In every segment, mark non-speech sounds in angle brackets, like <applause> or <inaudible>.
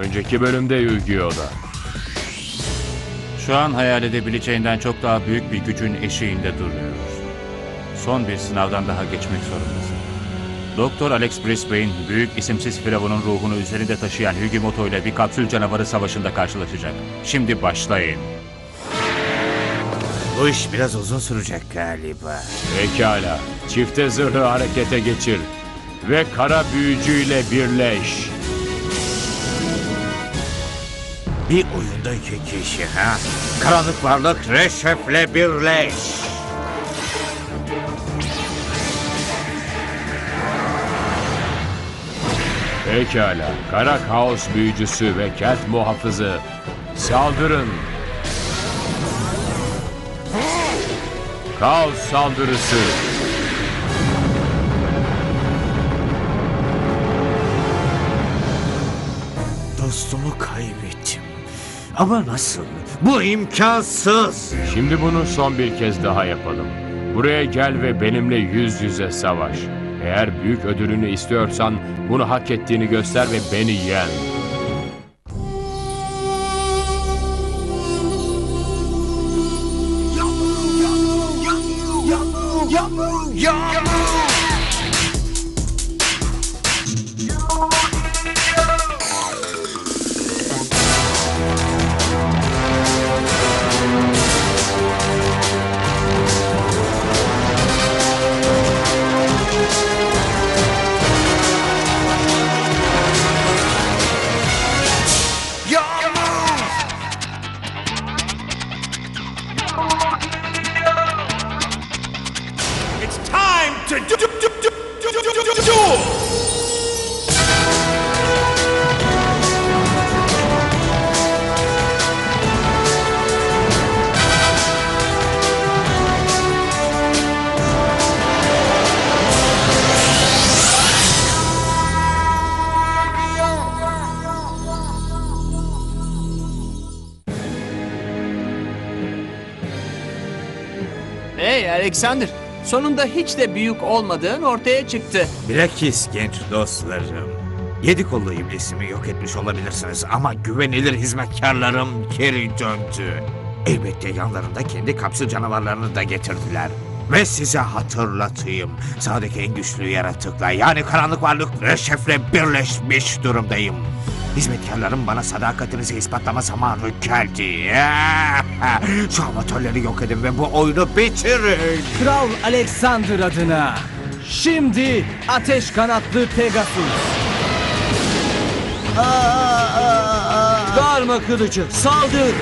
Önceki bölümde Yu-Gi-Oh'da. Şu an hayal edebileceğinden çok daha büyük bir gücün eşiğinde duruyoruz. Son bir sınavdan daha geçmek zorundasın. Doktor Alex Brisbane, büyük isimsiz firavunun ruhunu üzerinde taşıyan Hugimoto ile bir kapsül canavarı savaşında karşılaşacak. Şimdi başlayın. Bu iş biraz uzun sürecek galiba. Pekala. Çifte zırhı harekete geçir. Ve kara büyücüyle birleş. Bir oyunda iki kişi ha? Karanlık varlık Reşef'le birleş. Pekala. Kara kaos büyücüsü ve kent muhafızı. Saldırın. Kaos saldırısı. Ama nasıl? Bu imkansız. Şimdi bunu son bir kez daha yapalım. Buraya gel ve benimle yüz yüze savaş. Eğer büyük ödülünü istiyorsan bunu hak ettiğini göster ve beni yen. It's Alexander, sonunda hiç de büyük olmadığın ortaya çıktı. Bilakis genç dostlarım. Yedi kollu iblisimi yok etmiş olabilirsiniz ama güvenilir hizmetkarlarım geri döndü. Elbette yanlarında kendi kapsül canavarlarını da getirdiler. Ve size hatırlatayım. Sağdaki en güçlü yaratıkla yani karanlık varlık Reşef'le birleşmiş durumdayım. Hizmetkarlarım bana sadakatinizi ispatlama zamanı geldi. Şu amatörleri yok edin ve bu oyunu bitirin. Kral Alexander adına. Şimdi ateş kanatlı Pegasus. Darma kılıcı saldır.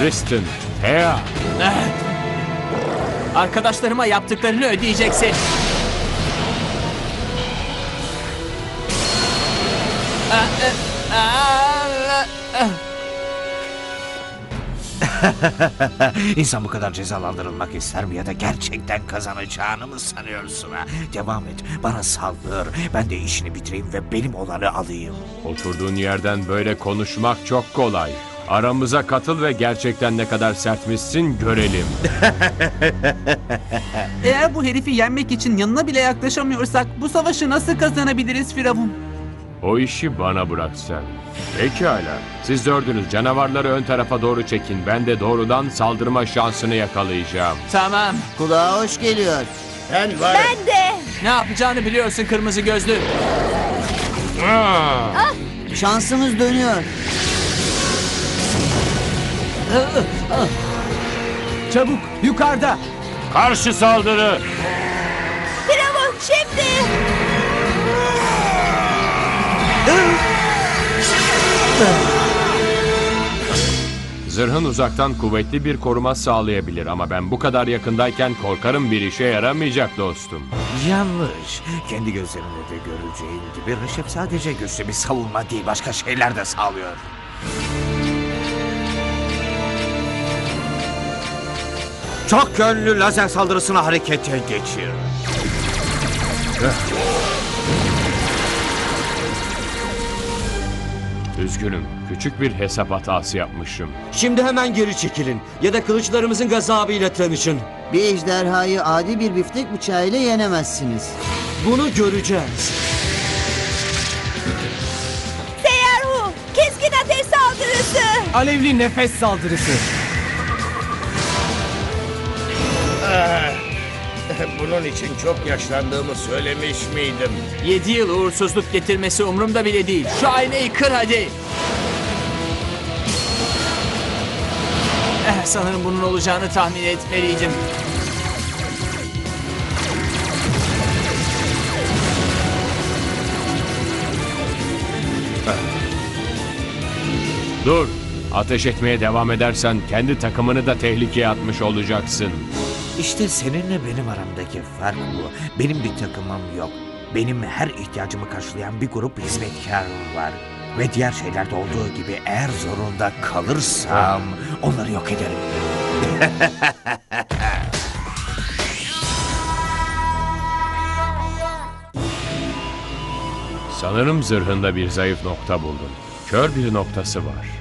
Kristen, Thea, Arkadaşlarıma yaptıklarını ödeyeceksin. <laughs> İnsan bu kadar cezalandırılmak ister mi ya da gerçekten kazanacağını mı sanıyorsun ha? Devam et, bana saldır. Ben de işini bitireyim ve benim olanı alayım. oturduğun yerden böyle konuşmak çok kolay. Aramıza katıl ve gerçekten ne kadar sertmişsin görelim. Eğer bu herifi yenmek için yanına bile yaklaşamıyorsak bu savaşı nasıl kazanabiliriz Firavun? O işi bana bırak sen. Pekala. Siz dördünüz canavarları ön tarafa doğru çekin. Ben de doğrudan saldırma şansını yakalayacağım. Tamam. Kulağa hoş geliyor. Ne yapacağını biliyorsun kırmızı gözlü. Şansımız dönüyor. Çabuk yukarıda. Karşı saldırı! Firavun şimdi! Zırhın uzaktan kuvvetli bir koruma sağlayabilir ama ben bu kadar yakındayken korkarım bir işe yaramayacak dostum. Yanlış. Kendi gözlerimle de göreceğin gibi Reşef sadece güçlü bir savunma değil başka şeyler de sağlıyor. Çok yönlü lazer saldırısını harekete geçir. Üzgünüm. Küçük bir hesap hatası yapmışım. Şimdi hemen geri çekilin ya da kılıçlarımızın gazabıyla tanışın. Bir ejderhayı adi bir biftek bıçağıyla yenemezsiniz. Bunu göreceğiz. Seyyar Hu, keskin ateş saldırısı. Alevli nefes saldırısı. Bunun için çok yaşlandığımı söylemiş miydim? 7 yıl uğursuzluk getirmesi umurumda bile değil. Şu aynayı kır hadi. Eh, sanırım bunun olacağını tahmin etmeliydim. Dur. Ateş etmeye devam edersen kendi takımını da tehlikeye atmış olacaksın. İşte seninle benim aramdaki fark bu. Benim bir takımım yok. Benim her ihtiyacımı karşılayan bir grup hizmetkar var. Ve diğer şeylerde olduğu gibi eğer zorunda kalırsam onları yok ederim. Sanırım zırhında bir zayıf nokta buldun. Kör bir noktası var.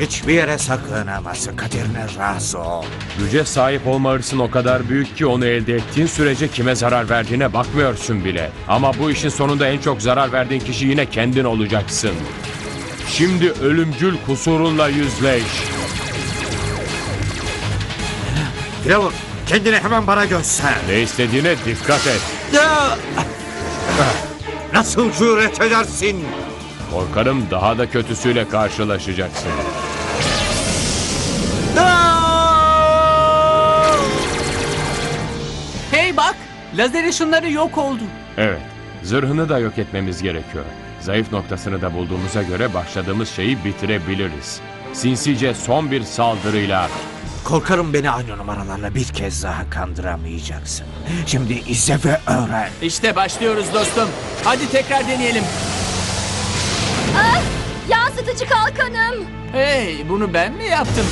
Hiçbir yere saklanamazsın. Kaderine razı ol. Güce sahip olma hırsın o kadar büyük ki onu elde ettiğin sürece kime zarar verdiğine bakmıyorsun bile. Ama bu işin sonunda en çok zarar verdiğin kişi yine kendin olacaksın. Şimdi ölümcül kusurunla yüzleş. Firavun kendini hemen bana göster. Ne istediğine dikkat et. Nasıl cüret edersin? Korkarım daha da kötüsüyle karşılaşacaksın. Lazer ışınları yok oldu. Evet, zırhını da yok etmemiz gerekiyor. Zayıf noktasını da bulduğumuza göre başladığımız şeyi bitirebiliriz. Sinsice son bir saldırıyla Korkarım beni aynı numaralarla bir kez daha kandıramayacaksın. Şimdi izle ve öğren. İşte başlıyoruz dostum. Hadi tekrar deneyelim. Yansıtıcı kalkanım. Hey, bunu ben mi yaptım?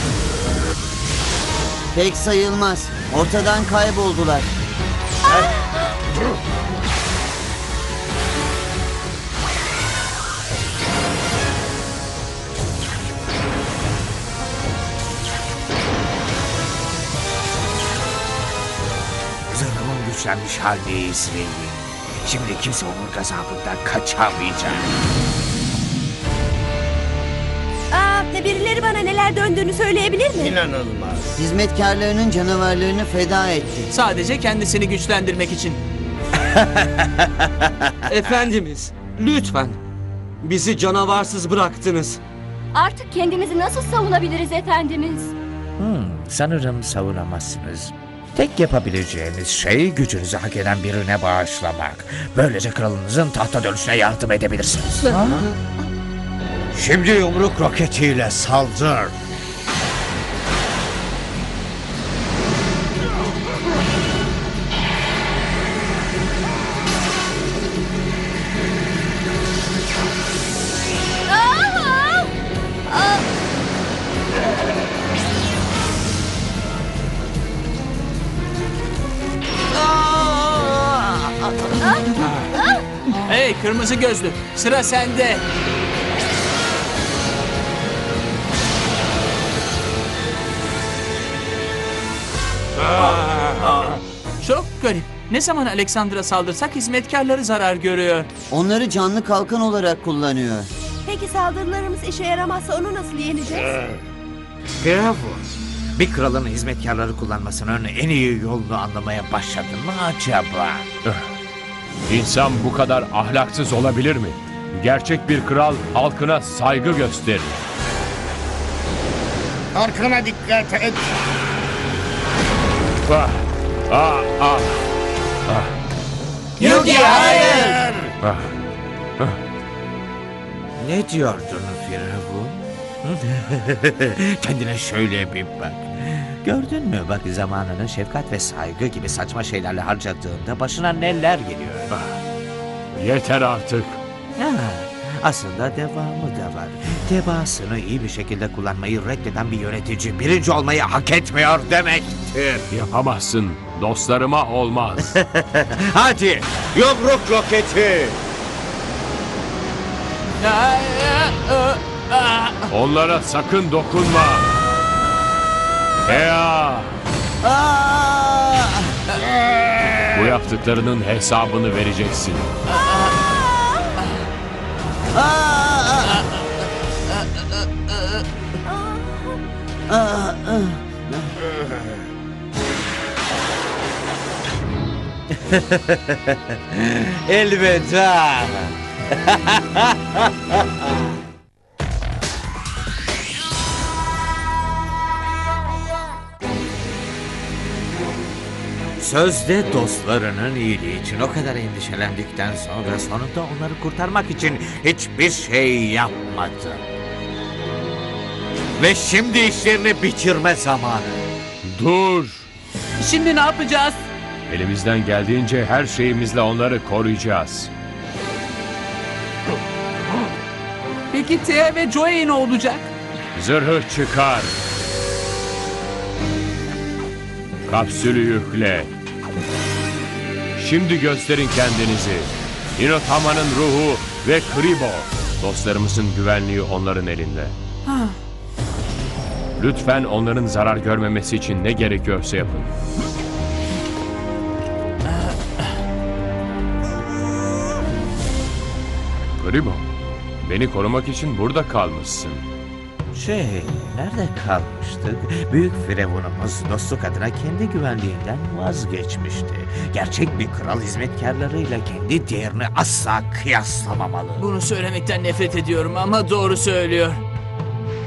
Pek sayılmaz. Ortadan kayboldular. Zırhımın güçlenmiş halini izleyin. Şimdi kimse onun gazabından kaçamayacak. Neler döndüğünü söyleyebilir mi? İnanılmaz. Hizmetkarlarının canavarlarını feda etti. Sadece kendisini güçlendirmek için. <laughs> Efendimiz, lütfen. Bizi canavarsız bıraktınız. Artık kendimizi nasıl savunabiliriz efendimiz? Hmm, sanırım savunamazsınız. Tek yapabileceğiniz şey gücünüzü hak eden birine bağışlamak. Böylece kralınızın tahta dönüşüne yardım edebilirsiniz. Şimdi yumruk roketiyle saldır. Hey kırmızı gözlü, sıra sende. Çok garip. Ne zaman Alexander'a saldırsak hizmetkarları zarar görüyor. Onları canlı kalkan olarak kullanıyor. Peki saldırılarımız işe yaramazsa onu nasıl yeneceğiz? Firavun, bir kralın hizmetkarları kullanmasının en iyi yolunu anlamaya başladın mı acaba? İnsan bu kadar ahlaksız olabilir mi? Gerçek bir kral halkına saygı gösterir. Arkana dikkat et. Ah, ah, ah, Yugi hayır! ah. Ne diyordun Firavun? <laughs> Kendine şöyle bir bak. Gördün mü bak zamanını şefkat ve saygı gibi saçma şeylerle harcadığında başına neler geliyor. Yeter artık. Ha, aslında devamı da var. Tebaasını iyi bir şekilde kullanmayı reddeden bir yönetici birinci olmayı hak etmiyor demektir. Yapamazsın. Dostlarıma olmaz. <laughs> Hadi yumruk roketi. Onlara sakın dokunma. Ea! Aa! Bu yaptıklarının hesabını vereceksin. Aa! Elveda. Sözde dostlarının iyiliği için o kadar endişelendikten sonra sonunda onları kurtarmak için hiçbir şey yapmadı. Ve şimdi işlerini bitirme zamanı. Dur! Şimdi ne yapacağız? Elimizden geldiğince her şeyimizle onları koruyacağız. Peki Thea ve Joey ne olacak? Zırhı çıkar. Kapsülü yükle. Şimdi gösterin kendinizi. Hinotama'nın ruhu ve Kribo. Dostlarımızın güvenliği onların elinde. Lütfen onların zarar görmemesi için ne gerekiyorsa yapın. Kribo, beni korumak için burada kalmışsın. Şey, nerede kalmıştık? Büyük firavunumuz dostluk adına kendi güvenliğinden vazgeçmişti. Gerçek bir kral hizmetkarlarıyla kendi değerini asla kıyaslamamalı. Bunu söylemekten nefret ediyorum ama doğru söylüyor.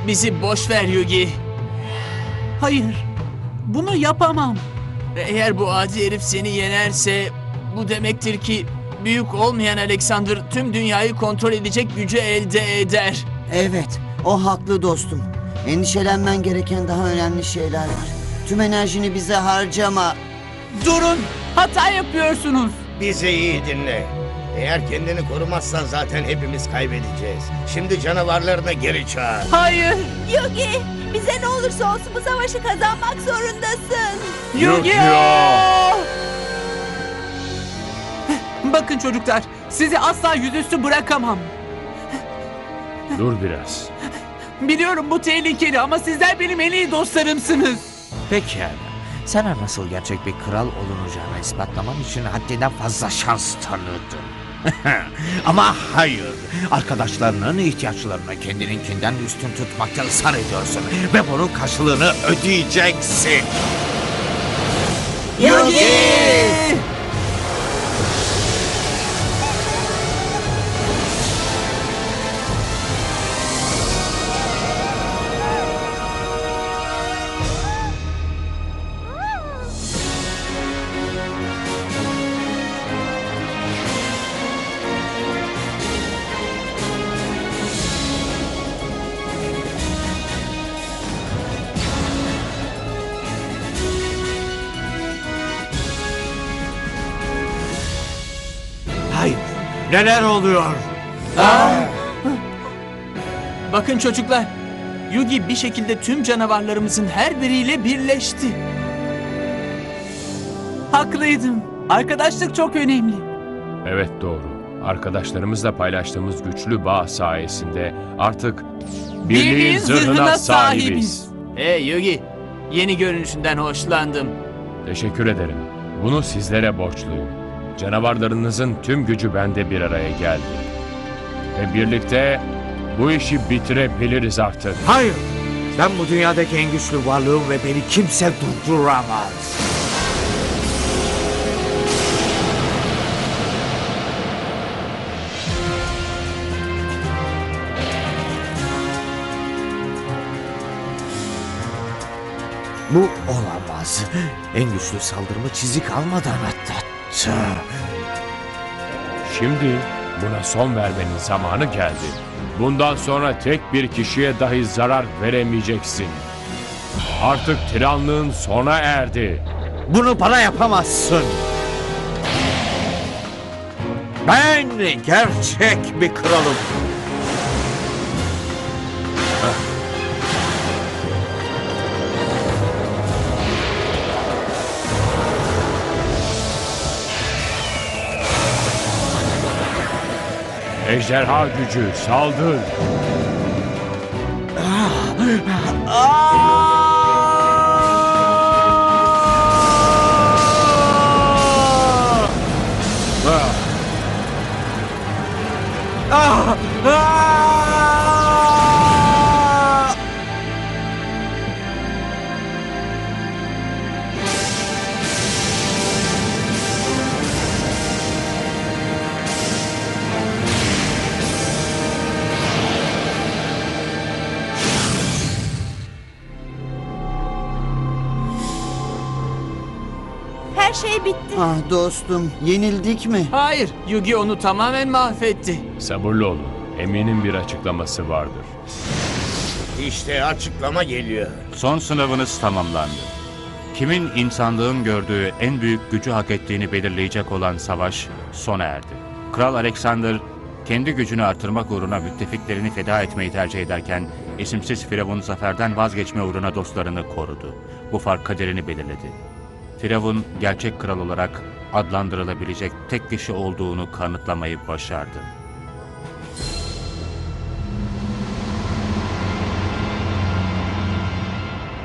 Bizi boş ver Yugi. Hayır. Bunu yapamam. Eğer bu adi herif seni yenerse bu demektir ki büyük olmayan Alexander tüm dünyayı kontrol edecek gücü elde eder. Evet, o haklı dostum. Endişelenmen gereken daha önemli şeyler var. Tüm enerjini bize harcama. Durun. Hata yapıyorsunuz. Bizi iyi dinle. Eğer kendini korumazsan zaten hepimiz kaybedeceğiz. Şimdi canavarlarını geri çağır. Hayır. Yugi bize ne olursa olsun bu savaşı kazanmak zorundasın. Yu-Gi-Oh! Bakın çocuklar, sizi asla yüzüstü bırakamam. Dur biraz. Biliyorum bu tehlikeli ama sizler benim en iyi dostlarımsınız. Pekala. Sana nasıl gerçek bir kral olunacağını ispatlaman için haddinden fazla şans tanıdın. <laughs> Ama hayır. Arkadaşlarının ihtiyaçlarını kendininkinden üstün tutmakta ısrar ediyorsun. Ve bunun karşılığını ödeyeceksin. Yugi! Neler oluyor? Bakın çocuklar. Yugi bir şekilde tüm canavarlarımızın her biriyle birleşti. Haklıydım. Arkadaşlık çok önemli. Evet doğru. Arkadaşlarımızla paylaştığımız güçlü bağ sayesinde artık birliğin zırhına sahibiz. Hey Yugi, yeni görünüşünden hoşlandım. Teşekkür ederim. Bunu sizlere borçluyum. Canavarlarınızın tüm gücü bende bir araya geldi. Ve birlikte bu işi bitirebiliriz artık. Hayır. Ben bu dünyadaki en güçlü varlığım ve beni kimse durduramaz. Bu olamaz. En güçlü saldırımı çizik almadan atlattı. Şimdi buna son vermenin zamanı geldi. Bundan sonra tek bir kişiye dahi zarar veremeyeceksin. Artık tiranlığın sona erdi. Bunu bana yapamazsın. Ben gerçek bir kralım. Ejderha gücü saldır. Ah! Ah! ah! Şey bitti. Ah dostum yenildik mi? Hayır, Yugi onu tamamen mahvetti. Sabırlı olun. Eminim bir açıklaması vardır. İşte açıklama geliyor. Son sınavınız tamamlandı. Kimin insanlığın gördüğü en büyük gücü hak ettiğini belirleyecek olan savaş sona erdi. Kral Alexander kendi gücünü artırmak uğruna müttefiklerini feda etmeyi tercih ederken isimsiz Firavun zaferden vazgeçme uğruna dostlarını korudu. Bu fark kaderini belirledi. Firavun gerçek kral olarak adlandırılabilecek tek kişi olduğunu kanıtlamayı başardı.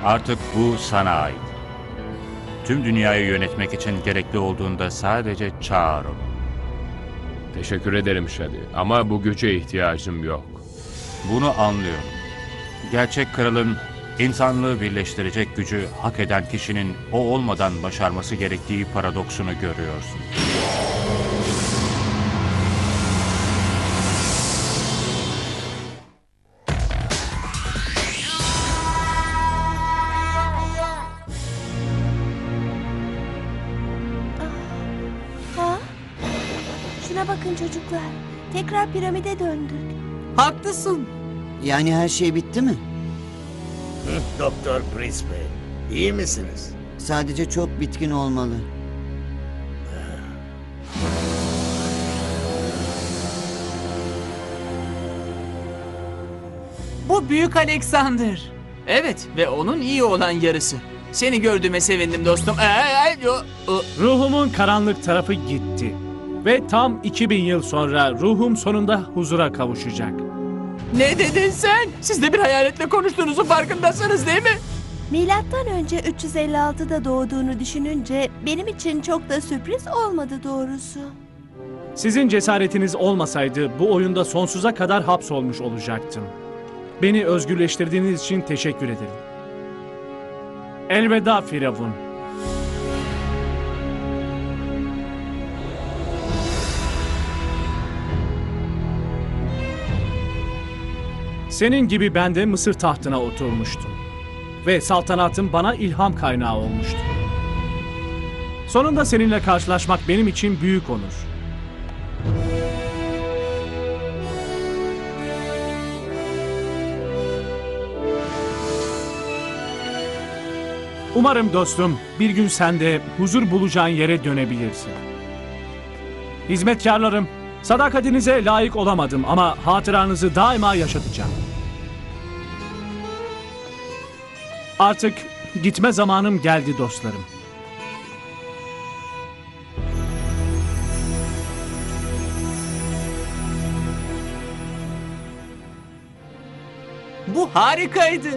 Artık bu sana ait. Tüm dünyayı yönetmek için gerekli olduğunda sadece çağır onu. Teşekkür ederim Shadi ama bu güce ihtiyacım yok. Bunu anlıyorum. Gerçek kralın insanlığı birleştirecek gücü hak eden kişinin o olmadan başarması gerektiği paradoksunu görüyorsun. Ha? Şuna bakın çocuklar. Tekrar piramide döndük. Haklısın. Yani her şey bitti mi? <laughs> Doktor Brisbane, iyi misiniz? Sadece çok bitkin olmalı. Bu büyük Alexander. Evet ve onun iyi olan yarısı. Seni gördüğüme sevindim dostum. Ee, o- Ruhumun karanlık tarafı gitti. Ve tam 2000 yıl sonra ruhum sonunda huzura kavuşacak. Ne dedin sen? Siz de bir hayaletle konuştuğunuzun farkındasınız değil mi? Milattan önce 356'da doğduğunu düşününce benim için çok da sürpriz olmadı doğrusu. Sizin cesaretiniz olmasaydı bu oyunda sonsuza kadar hapsolmuş olacaktım. Beni özgürleştirdiğiniz için teşekkür ederim. Elveda Firavun. Senin gibi ben de Mısır tahtına oturmuştum. Ve saltanatım bana ilham kaynağı olmuştu. Sonunda seninle karşılaşmak benim için büyük onur. Umarım dostum bir gün sen de huzur bulacağın yere dönebilirsin. Hizmetkarlarım, sadakatinize layık olamadım ama hatıranızı daima yaşatacağım. Artık gitme zamanım geldi dostlarım. Bu harikaydı.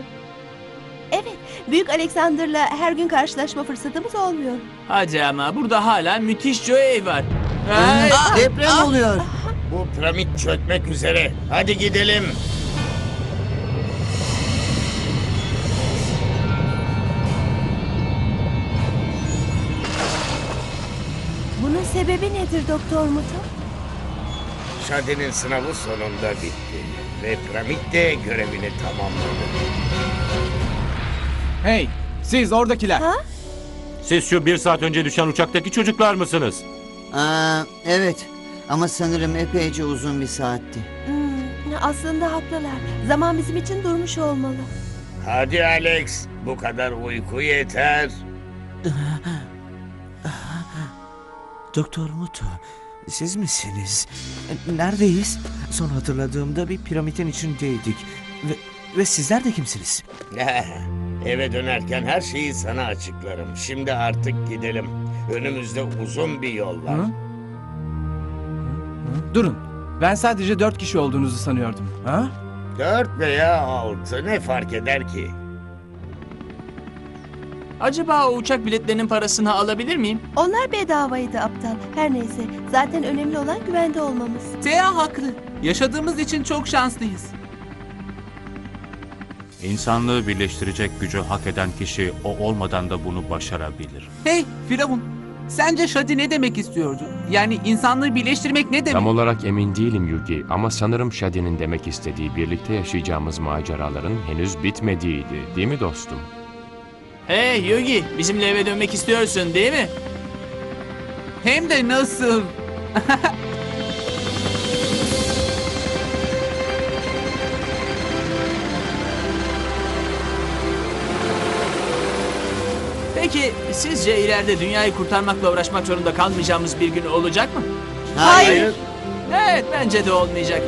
Evet, Büyük Alexander'la her gün karşılaşma fırsatımız olmuyor. Hadi ama burada hala müthiş Joey var. Ay, Deprem oluyor. Bu piramit çökmek üzere. Hadi gidelim. Sebebi nedir Doktor Muto? Şadi'nin sınavı sonunda bitti. Ve piramit de görevini tamamladı. Hey siz oradakiler. Ha? Siz şu bir saat önce düşen uçaktaki çocuklar mısınız? Aa, evet ama sanırım epeyce uzun bir saatti. Hmm, aslında haklılar. Zaman bizim için durmuş olmalı. Hadi Alex, bu kadar uyku yeter. <laughs> Doktor Muto, siz misiniz? Neredeyiz? Son hatırladığımda bir piramidin içindeydik. Ve, ve sizler de kimsiniz? <laughs> Eve dönerken her şeyi sana açıklarım. Şimdi artık gidelim. Önümüzde uzun bir yol var. Durun. Ben sadece dört kişi olduğunuzu sanıyordum. Ha? Dört veya altı ne fark eder ki? Acaba o uçak biletlerinin parasını alabilir miyim? Onlar bedavaydı aptal. Her neyse, zaten önemli olan güvende olmamız. Thea haklı. Yaşadığımız için çok şanslıyız. İnsanlığı birleştirecek gücü hak eden kişi o olmadan da bunu başarabilir. Hey Firavun, sence Shadi ne demek istiyordu? Yani insanlığı birleştirmek ne demek? Tam olarak emin değilim Yugi ama sanırım Shadi'nin demek istediği birlikte yaşayacağımız maceraların henüz bitmediğiydi. Değil mi dostum? Hey Yugi, bizimle eve dönmek istiyorsun değil mi? Hem de nasıl? <laughs> Peki sizce ileride dünyayı kurtarmakla uğraşmak zorunda kalmayacağımız bir gün olacak mı? Hayır. Evet bence de olmayacak.